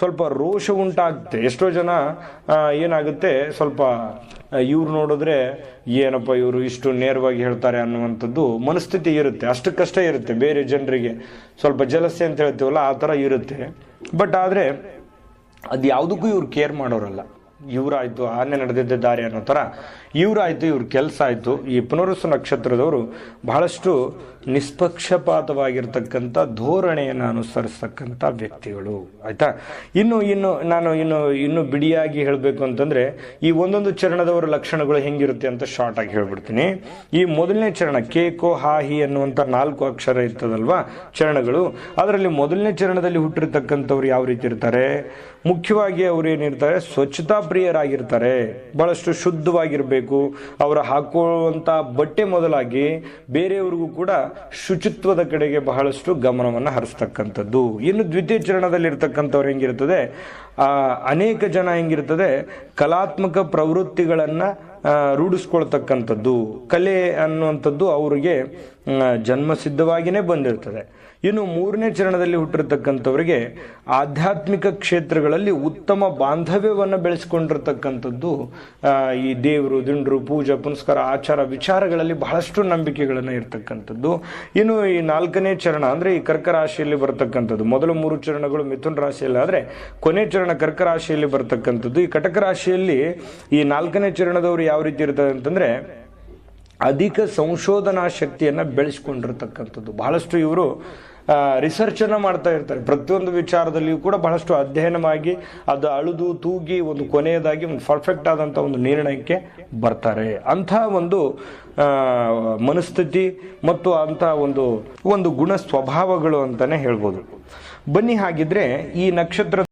ಸ್ವಲ್ಪ ರೋಷ ಉಂಟಾಗುತ್ತೆ. ಎಷ್ಟೋ ಜನ ಏನಾಗುತ್ತೆ, ಸ್ವಲ್ಪ ಇವ್ರು ನೋಡಿದ್ರೆ, ಏನಪ್ಪ ಇವರು ಇಷ್ಟು ನೇರವಾಗಿ ಹೇಳ್ತಾರೆ ಅನ್ನುವಂಥದ್ದು ಮನಸ್ಥಿತಿ ಇರುತ್ತೆ. ಅಷ್ಟಕ್ಕಷ್ಟೇ ಇರುತ್ತೆ ಬೇರೆ ಜನರಿಗೆ. ಸ್ವಲ್ಪ ಜಲಸೆ ಅಂತ ಹೇಳ್ತೀವಲ್ಲ, ಆ ಥರ ಇರುತ್ತೆ. ಬಟ್ ಆದರೆ ಅದು ಯಾವುದಕ್ಕೂ ಇವ್ರು ಕೇರ್ ಮಾಡೋರಲ್ಲ. ಇವರಾಯ್ತು, ಆನೆ ನಡೆದಿದ್ದ ದಾರಿ ಅನ್ನೋ ಥರ ಇವರಾಯ್ತು, ಇವ್ರ ಕೆಲಸ ಆಯಿತು. ಈ ಪುನರುಸು ನಕ್ಷತ್ರದವರು ಬಹಳಷ್ಟು ನಿಷ್ಪಕ್ಷಪಾತವಾಗಿರ್ತಕ್ಕಂಥ ಧೋರಣೆಯನ್ನು ಅನುಸರಿಸ್ತಕ್ಕಂಥ ವ್ಯಕ್ತಿಗಳು. ಆಯಿತಾ? ಇನ್ನು ಇನ್ನು, ನಾನು ಇನ್ನು ಇನ್ನು ಬಿಡಿಯಾಗಿ ಹೇಳಬೇಕು ಅಂತಂದರೆ, ಈ ಒಂದೊಂದು ಚರಣದವರ ಲಕ್ಷಣಗಳು ಹೆಂಗಿರುತ್ತೆ ಅಂತ ಶಾರ್ಟಾಗಿ ಹೇಳ್ಬಿಡ್ತೀನಿ. ಈ ಮೊದಲನೇ ಚರಣ ಕೇಕೋ ಹಾಹಿ ಅನ್ನುವಂಥ ನಾಲ್ಕು ಅಕ್ಷರ ಇರ್ತದಲ್ವಾ ಚರಣಗಳು? ಅದರಲ್ಲಿ ಮೊದಲನೇ ಚರಣದಲ್ಲಿ ಹುಟ್ಟಿರ್ತಕ್ಕಂಥವ್ರು ಯಾವ ರೀತಿ ಇರ್ತಾರೆ? ಮುಖ್ಯವಾಗಿ ಅವ್ರು ಏನಿರ್ತಾರೆ? ಸ್ವಚ್ಛತಾ ಪ್ರಿಯರಾಗಿರ್ತಾರೆ ಬಹಳಷ್ಟು ಶುದ್ಧವಾಗಿರಬೇಕು. ಅವರ ಹಾಕೊಳ್ಳುವಂತ ಬಟ್ಟೆ ಮೊದಲಾಗಿ ಬೇರೆಯವ್ರಿಗೂ ಕೂಡ ಶುಚಿತ್ವದ ಕಡೆಗೆ ಬಹಳಷ್ಟು ಗಮನವನ್ನು ಹರಿಸ್ತಕ್ಕಂಥದ್ದು. ಇನ್ನು ದ್ವಿತೀಯ ಚರಣದಲ್ಲಿ ಇರ್ತಕ್ಕಂಥವ್ರು ಹೆಂಗಿರ್ತದೆ? ಅನೇಕ ಜನ ಹೆಂಗಿರ್ತದೆ? ಕಲಾತ್ಮಕ ಪ್ರವೃತ್ತಿಗಳನ್ನ ರೂಢಿಸ್ಕೊಳ್ತಕ್ಕಂಥದ್ದು, ಕಲೆ ಅನ್ನುವಂಥದ್ದು ಅವರಿಗೆ ಜನ್ಮಸಿದ್ಧವಾಗಿಯೇ ಬಂದಿರ್ತದೆ. ಇನ್ನು ಮೂರನೇ ಚರಣದಲ್ಲಿ ಹುಟ್ಟಿರ್ತಕ್ಕಂಥವರಿಗೆ ಆಧ್ಯಾತ್ಮಿಕ ಕ್ಷೇತ್ರಗಳಲ್ಲಿ ಉತ್ತಮ ಬಾಂಧವ್ಯವನ್ನು ಬೆಳೆಸ್ಕೊಂಡಿರ್ತಕ್ಕಂಥದ್ದು ಈ ದೇವರು, ದಿಂಡ್ರು, ಪೂಜಾ, ಪುನಸ್ಕಾರ, ಆಚಾರ ವಿಚಾರಗಳಲ್ಲಿ ಬಹಳಷ್ಟು ನಂಬಿಕೆಗಳನ್ನು ಇರ್ತಕ್ಕಂಥದ್ದು. ಇನ್ನು ಈ ನಾಲ್ಕನೇ ಚರಣ ಅಂದರೆ ಈ ಕರ್ಕ ರಾಶಿಯಲ್ಲಿ ಬರ್ತಕ್ಕಂಥದ್ದು. ಮೊದಲ ಮೂರು ಚರಣಗಳು ಮಿಥುನ ರಾಶಿಯಲ್ಲಿ ಆದರೆ ಕೊನೆ ಚರಣ ಕರ್ಕ ರಾಶಿಯಲ್ಲಿ ಬರ್ತಕ್ಕಂಥದ್ದು. ಈ ಕಟಕ ರಾಶಿಯಲ್ಲಿ ಈ ನಾಲ್ಕನೇ ಚರಣದವರು ಯಾವ ರೀತಿ ಇರ್ತದೆ ಅಂತಂದ್ರೆ ಅಧಿಕ ಸಂಶೋಧನಾ ಶಕ್ತಿಯನ್ನ ಬೆಳೆಸ್ಕೊಂಡಿರ್ತಕ್ಕಂಥದ್ದು. ಬಹಳಷ್ಟು ಇವರು ರಿಸರ್ಚ್ ಅನ್ನ ಮಾಡ್ತಾ ಇರ್ತಾರೆ. ಪ್ರತಿಯೊಂದು ವಿಚಾರದಲ್ಲಿಯೂ ಕೂಡ ಬಹಳಷ್ಟು ಅಧ್ಯಯನವಾಗಿ ಅದು ಅಳುದು, ತೂಗಿ ಒಂದು ಕೊನೆಯದಾಗಿ ಒಂದು ಪರ್ಫೆಕ್ಟ್ ಆದಂತ ಒಂದು ನಿರ್ಣಯಕ್ಕೆ ಬರ್ತಾರೆ. ಅಂಥ ಒಂದು ಮನಸ್ಥಿತಿ ಮತ್ತು ಅಂತ ಒಂದು ಒಂದು ಗುಣ ಸ್ವಭಾವಗಳು ಅಂತಾನೆ ಹೇಳ್ಬೋದು. ಬನ್ನಿ ಹಾಗಿದ್ರೆ ಈ ನಕ್ಷತ್ರ